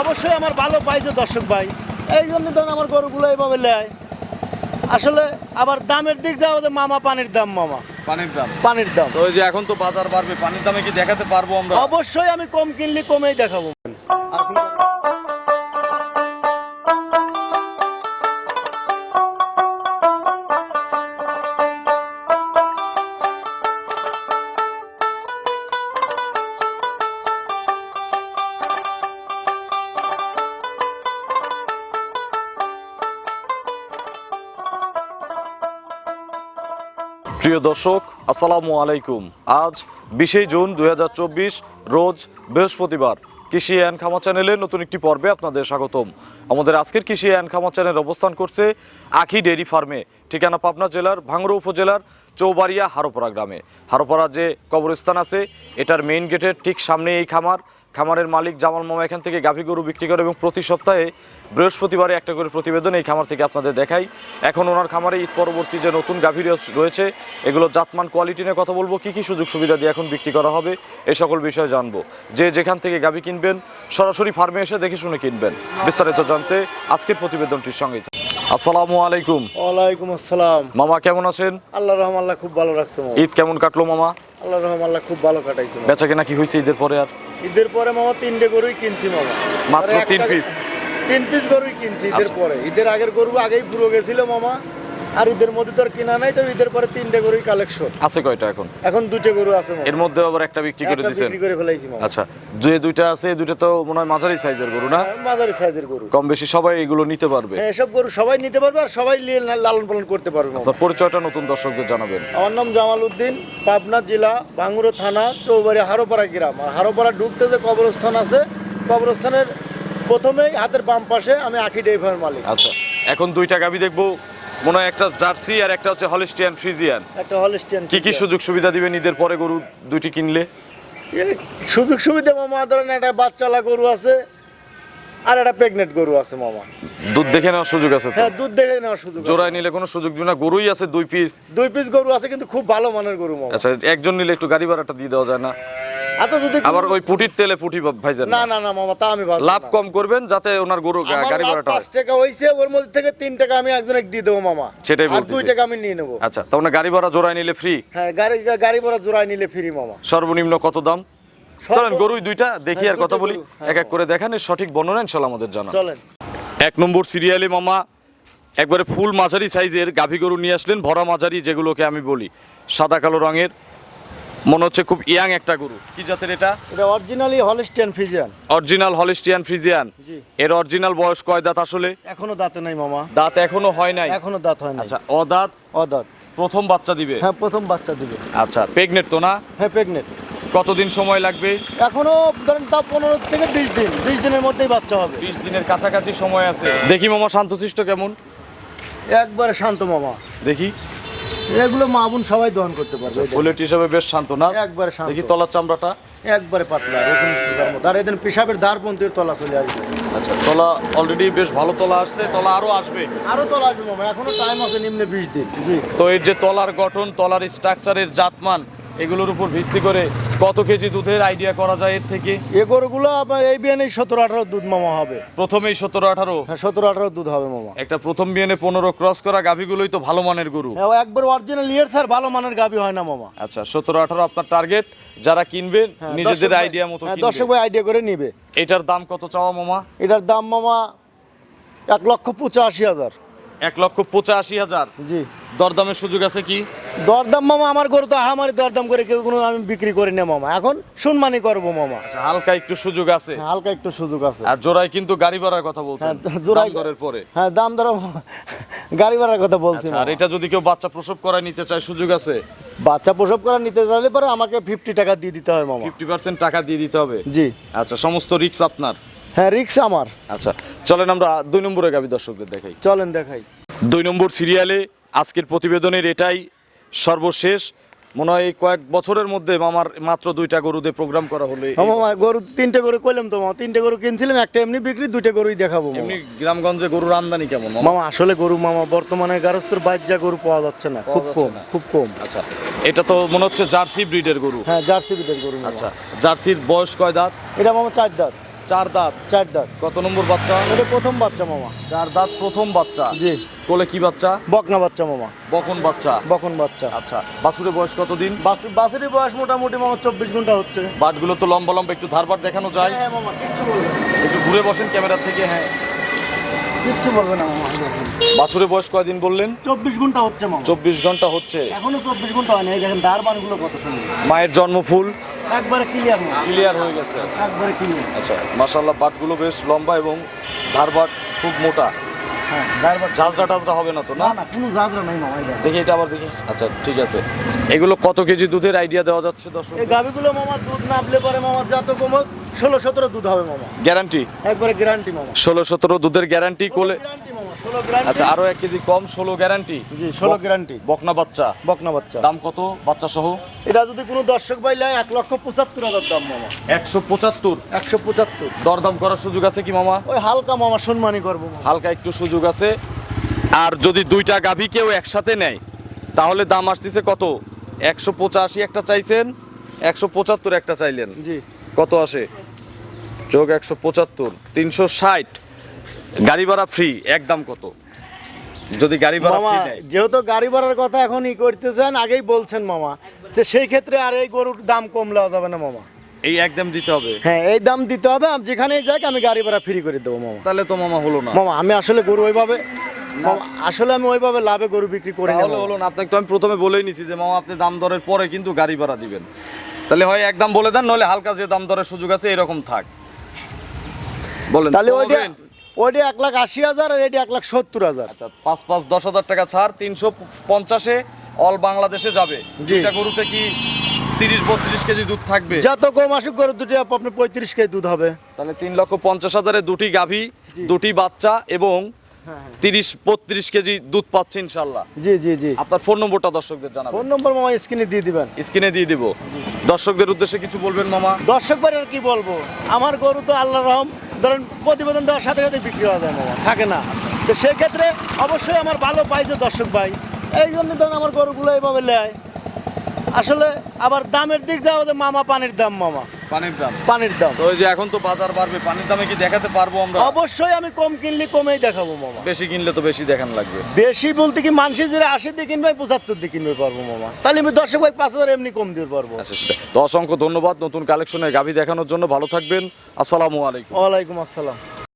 অবশ্যই আমার ভালো পাইছে দর্শক ভাই। এই জন্য ধরেন আমার গরুগুলো এইভাবে লেয় আসলে আবার দামের দিক যা যে মামা পানির দাম মামা। পানির দাম। পানির দাম। তো ওই যে এখন তো বাজার বাড়বে পানির দামে কি দেখাতে পারব আমরা? অবশ্যই আমি কম কিনলে কমেই দেখাবো। প্রিয় দর্শক, আসসালামু আলাইকুম। আজ বিশে জুন দু হাজার চব্বিশ, রোজ বৃহস্পতিবার কৃষি অ্যান্ড খামা চ্যানেলের নতুন একটি পর্বে আপনাদের স্বাগতম। আমাদের আজকের কৃষি অ্যান্ড খামা চ্যানেল অবস্থান করছে আখি ডেইরি ফার্মে, ঠিকানা পাবনা জেলার ভাঙড়া উপজেলার চৌবাড়িয়া হারোপাড়া গ্রামে। হারোপাড়ার যে কবরস্থান আছে, এটার মেইন গেটের ঠিক সামনে এই খামার। খামারের মালিক জামাল মামা এখান থেকে গাভী গরু বিক্রি করে এবং প্রতি সপ্তাহে বৃহস্পতিবারে একটা করে প্রতিবেদন এই খামার থেকে আপনাদের দেখাই। এখন ওনার খামারে ঈদ পরবর্তী যে নতুন গাভী রয়েছে এগুলো জাতমান কোয়ালিটি নিয়ে কথা বলব। কী কী সুযোগ সুবিধা দিয়ে এখন বিক্রি করা হবে এই সকল বিষয়ে জানব। যে যেখান থেকে গাভী কিনবেন সরাসরি ফার্মে এসে দেখে শুনে কিনবেন। বিস্তারিত জানতে আজকের প্রতিবেদনটির সঙ্গে আসসালামু আলাইকুম। ওয়ালাইকুম আসসালাম। মামা কেমন আছেন? আল্লাহ রহম আল্লাহ খুব ভালো রাখছে ঈদ কেমন কাটলো মামা? আল্লাহ রহম আল্লাহ খুব ভালো কাটাইছে। বেচা কেনা কি হয়েছে ঈদের পরে আর? ঈদের পরে মামা তিনটে গরুই কিনছি মামা। মাত্র তিন পিস তিন পিস গরুই কিনছি ঈদের আচ্ছা। পরে। ঈদের আগের গরু আগেই পুরো গেছিল মামা। আর ঈদের মধ্যে তো আর কিনা নাই তো ঈদের পরে তিনটে গরুই কালেকশন আছে কয়টা এখন? এখন দুটো গরু আছে এর মধ্যে আবার একটা বিক্রি করে দিয়েছেন বিক্রি করে ফেলাইছি আচ্ছা যে দুইটা আছে দুইটা তো মনে হয় মাঝারি সাইজের গরু না? হ্যাঁ, মাঝারি সাইজের গরু। কম বেশি সবাই এগুলো নিতে পারবে। হ্যাঁ এসব গরু সবাই নিতে পারবে আর সবাই লালন পালন করতে পারবে মামা তো পরিচয়টা নতুন দর্শকদের জানাবেন। আমার নাম জামাল উদ্দিন পাবনা জেলা বাঙ্গুরো থানা চৌবাড়ি হারোপাড়া গ্রাম। আর হারোপাড়া ঢুকতে যে কবরস্থান আছে কবরস্থানের প্রথমেই হাতের বাম পাশে আমি আখি ডেইভার মালিক। আচ্ছা এখন দুইটা গাবি দেখব মনে হয় একটা জার্সি আর একটা হচ্ছে হলিস্টিয়ান ফ্রিজিয়ান। একটা হলস্টিয়ান কি কি সুযোগ সুবিধা দিবেন ঈদের পরে গরু দুইটি কিনলে? সুযোগ সুবিধা মামা ধরেন একটা বাচ্চালা গরু আছে আর একটা প্রেগনেন্ট গরু আছে মামা। দুধ দেখে নেওয়ার সুযোগ আছে হ্যাঁ দুধ দেখে নেওয়ার সুযোগ। জোড়ায় নিলে কোনো সুযোগ দিবে না গরুই আছে দুই পিস দুই পিস গরু আছে কিন্তু খুব ভালো মানের গরু মামা। আচ্ছা একজন নিলে একটু গাড়ি ভাড়াটা দিয়ে দেওয়া যায় না? যদি আবার ওই পুটির তেলে পুটি ভাইজান না না? না মামা তা আমি লাভ কম করবেন যাতে ওনার গরু গাড়ি ভাড়াটা পাঁচ টাকা হইছে ওর মধ্যে থেকে তিন টাকা আমি একজনকে দিয়ে দেবো মামা। সেটাই আর বলতেছি। দুই টাকা আমি নিয়ে নেব। আচ্ছা তাহলে গাড়ি ভাড়া জোড়ায় নিলে ফ্রি হ্যাঁ গাড়ি গাড়ি ভাড়া জোড়ায় নিলে ফ্রি মামা। সর্বনিম্ন কত দাম? চলেন গরুই দুইটা দেখি হ্যাঁ, আর কথা বলি। হ্যাঁ, এক এক করে দেখেন সঠিক বর্ণনা ইনশাল্লাহ আমাদের জানা চলেন। এক নম্বর সিরিয়ালে মামা একবারে ফুল মাঝারি সাইজের গাভী গরু নিয়ে আসলেন ভরা মাঝারি যেগুলোকে আমি বলি সাদা কালো রঙের। মনে হচ্ছে খুব ইয়াং একটা গরু। কি জাতের এটা? এটা originally Holstein Friesian original Holstein Friesian জি। এর অরিজিনাল বয়স কয় দাঁত আসলে? এখনও দাঁতে নাই মামা। দাঁত এখনও হয় নাই? এখনও দাঁত হয় না আচ্ছা অদাঁত? অদাঁত। প্রথম বাচ্চা দিবে? হ্যাঁ প্রথম বাচ্চা দিবে। আচ্ছা প্রেগনেট তো না? হ্যাঁ প্রেগনেন্ট কতদিন সময় লাগবে? এখনও ধরেন তা পনেরো থেকে বিশ দিন। বিশ দিনের মধ্যেই বাচ্চা হবে। বিশ দিনের কাছাকাছি সময় আছে। দেখি মামা শান্তশিষ্ট কেমন? একবারে শান্ত মামা। দেখি। এগুলো মা বোন সবাই দহন করতে পারবে। বুলেট হিসাবে বেশ শান্ত না? একবারে শান্ত। দেখি তলার চামড়াটা। একবারে পাতলা রসুন আর এদিন পেশাবের দ্বার পন্থীর তলা চলে আসবে। আচ্ছা তলা অলরেডি বেশ ভালো তলা আসছে তলা আরও আসবে। আরও তলা আসবে মামা এখনও টাইম আছে নিম্নে বিশ দিন তো এর যে তলার গঠন তলার স্ট্রাকচারের জাতমান এগুলোর উপর ভিত্তি করে কত কেজি দুধের আইডিয়া করা যায় এর থেকে? এ গরুগুলো আপনার এই বিয়ানে সতেরো আঠারো দুধ মামা হবে। প্রথমেই সতেরো আঠারো? হ্যাঁ সতেরো আঠারো দুধ হবে মামা। একটা প্রথম বিয়ানে পনেরো ক্রস করা গাভীগুলোই তো ভালো মানের গরু। হ্যাঁ ও একবার অরিজিনাল ইয়ার স্যার ভালো মানের গাবি হয় না মামা। আচ্ছা সতেরো আঠারো আপনার টার্গেট যারা কিনবেন হ্যাঁ, নিজেদের দর্শক ভাই- আইডিয়া মতো হ্যাঁ। দর্শক ভাই আইডিয়া করে নিবে। এটার দাম কত চাওয়া মামা? এটার দাম মামা এক লক্ষ পঁচাশি হাজার। এক লক্ষ পঁচাশি হাজার। জি। দরদামের সুযোগ আছে কি? দরদাম মামা আমার গরু তো আমারই দরদাম করে কেউ কোনো আমি বিক্রি করি না মামা। এখন শুনমানি করব মামা। আচ্ছা, হালকা একটু সুযোগ আছে। হ্যাঁ, হালকা একটু সুযোগ আছে। আর জোড়ায় কিন্তু গাড়ি ভাড়ার কথা বলছেন। হ্যাঁ, জোড়ায়- দরের পরে। হ্যাঁ দাম দর গাড়ি ভাড়ার কথা বলছি আচ্ছা, আর মামা। এটা যদি কেউ বাচ্চা প্রসব করায় নিতে চায় সুযোগ আছে? বাচ্চা প্রসব করা নিতে চাইলে পরে আমাকে ফিফটি টাকা দিয়ে দিতে হয় মামা। ফিফটি পার্সেন্ট টাকা দিয়ে দিতে হবে? জি। আচ্ছা সমস্ত রিক্স আপনার? হ্যাঁ রিক্স আমার। আচ্ছা চলেন আমরা দুই নম্বরে গাবি দর্শকদের দেখাই। চলেন দেখাই। দুই নম্বর সিরিয়ালে আজকের প্রতিবেদনের এটাই সর্বশেষ। মনে হয় এই কয়েক বছরের মধ্যে মামার মাত্র দুইটা গরুতে প্রোগ্রাম করা হলো মামা গরু তিনটে গরু কইলাম তো মামা তিনটে গরু কিনছিলাম একটা এমনি বিক্রি দুইটা গরুই দেখাবো এমনি গ্রামগঞ্জে গরুর আমদানি কেমন মামা? মামা আসলে গরু মামা বর্তমানে গারস্থর বাজ্যা গরু পাওয়া যাচ্ছে না খুব কম খুব কম। আচ্ছা এটা তো মনে হচ্ছে জার্সি ব্রিডের গরু। হ্যাঁ জার্সি ব্রিডের গরু আচ্ছা জার্সির বয়স কয় দাঁত? এটা মামা চার দাঁত। চার দাঁত? চার দাঁত। কত নম্বর বাচ্চা? এটা প্রথম বাচ্চা মামা। চার দাঁত প্রথম বাচ্চা? জি। কোলে কি বাচ্চা? বকনা বাচ্চা মামা। বকন বাচ্চা? বকন বাচ্চা। আচ্ছা বাছুরের বয়স কতদিন? বাস- বাসেরই বয়স মোটামুটি মামা চব্বিশ ঘণ্টা হচ্ছে। বাটগুলো তো লম্বা লম্বা একটু ধারবার দেখানো যায়। হ্যাঁ মামা কিচ্ছু বলবে একটু ঘুরে বসেন ক্যামেরার থেকে হ্যাঁ। কিচ্ছু বলবে না মামা বাছুরের বয়স কয়দিন বললেন? চব্বিশ ঘণ্টা হচ্ছে মামা। চব্বিশ ঘণ্টা হচ্ছে। এখনও চব্বিশ ঘণ্টা হয়নি দেখেন দারবানগুলো কত সুন্দর। মায়ের জন্মফুল? একবারে ক্লিয়ার ক্লিয়ার হয়ে গেছে। একবারে ক্লিয়ার আচ্ছা মাসাল্লাহ বাটগুলো বেশ লম্বা এবং ধারবাট খুব মোটা। হ্যাঁ ঝাঁঝরা টাজরা হবে না তো না? কোনো রাজরা নাই মামা দেখি। এটা আবার দেখি। আচ্ছা ঠিক আছে। এগুলো কত কেজি দুধের আইডিয়া দেওয়া যাচ্ছে দর্শক? এই গাভিগুলো মামা দুধ নাপলে পরে মামা যত কমো ষোলো সতেরো দুধ হবে মামা। গ্যারান্টি একবারে গ্যারান্টি মামা। ষোলো সতেরো দুধের গ্যারান্টি কোলে আচ্ছা আরও এক কেজি কম ষোলো গ্যারান্টি জি ষোলো গ্যারান্টি বকনা বাচ্চা। বকনা বাচ্চা। দাম কত বাচ্চা সহ এটা যদি কোনো দর্শক পাইলে এক লক্ষ পঁচাত্তর হাজার দাম মামা। একশো পঁচাত্তর? একশো পঁচাত্তর। দরদাম করার সুযোগ আছে কি মামা? ওই হালকা মামা সম্মানই করব হালকা একটু সুযোগ আছে। আর যদি দুইটা গাভী কেউ একসাথে নেয় তাহলে দাম আসতেছে কত? একশো পঁচাশি একটা চাইছেন একশো পঁচাত্তর একটা চাইলেন। জি। কত আসে? যোগ একশো পঁচাত্তর তিনশো ষাট। গাড়ি ভাড়া ফ্রি একদম কত? যদি গাড়ি ভাড়া ফ্রি নেয়। যেহেতু গাড়ি ভাড়ার কথা এখন ই করতেছেন আগেই বলছেন মামা যে সেই ক্ষেত্রে আর এই গরুর দাম কম লওয়া যাবে না মামা। এই একদম দিতে হবে? হ্যাঁ এই দাম দিতে হবে আমি যেখানেই যাই আমি গাড়ি ভাড়া ফ্রি করে দেবো মামা। তাহলে তো মামা হলো না। মামা আমি আসলে গরু ওইভাবে আসলে আমি ওইভাবে লাভে গরু বিক্রি করি না হলো না আপনাকে তো আমি প্রথমে বলেই নিছি যে মামা আপনি দাম দরের পরে কিন্তু গাড়ি ভাড়া দিবেন। তাহলে হয় একদম বলে দেন নলে হালকা যে দাম দরের সুযোগ আছে এরকম থাক। বলেন তাহলে ওইটা? ওইটা এক লাখ আশি হাজার আর এটা এক লাখ সত্তর হাজার। আচ্ছা পাঁচ পাঁচ দশ হাজার টাকা ছাড় তিনশো পঞ্চাশে অল বাংলাদেশে যাবে। দুইটা গরুতে কি তিরিশ বত্রিশ কেজি দুধ থাকবে? যত কম আসুক গরু দুটি আপ- আপনার পঁয়ত্রিশ কেজি দুধ হবে। তাহলে তিন লক্ষ পঞ্চাশ হাজারে দুটি গাভী দুটি বাচ্চা এবং হ্যাঁ, তিরিশ বত্রিশ কেজি দুধ পাচ্ছে ইনশাল্লাহ জি জি জি। আপনার ফোন নম্বরটা দর্শকদের জানাবেন। ফোন নম্বর মামা স্ক্রিনে দিয়ে দিবেন। স্ক্রিনে দিয়ে দিব। দর্শকদের উদ্দেশ্যে কিছু বলবেন মামা? দর্শক আর কি বলব? আমার গরু তো আল্লাহ রহম। ধরেন প্রতিবেদন দেওয়ার সাথে সাথে বিক্রি হওয়া যায় মোবাইল থাকে না। তো সেক্ষেত্রে অবশ্যই আমার ভালো পাই যে দর্শক ভাই। এই জন্য ধরেন আমার গরুগুলো এইভাবে নেয় আসলে আবার দামের দিক যা মামা পানির দাম মামা। পানির দাম। পানির দাম। তো ওই যে এখন তো বাজার বাড়বে পানির দামে কি দেখাতে পারব আমরা? অবশ্যই আমি কম কিনলে কমেই দেখাবো মামা। বেশি কিনলে তো বেশি দেখান লাগবে। বেশি বলতে কি মানুষের যারা আশি দিয়ে কিনবে পঁচাত্তর দিয়ে কিনবে পারব মামা। তাহলে আমি দশ ভাই পাঁচ হাজার এমনি কম দিতে পারব। আচ্ছা সেটা। তো অসংখ্য ধন্যবাদ নতুন কালেকশনের গাভী দেখানোর জন্য। ভালো থাকবেন। আসসালামু আলাইকুম। ওয়ালাইকুম আসসালাম।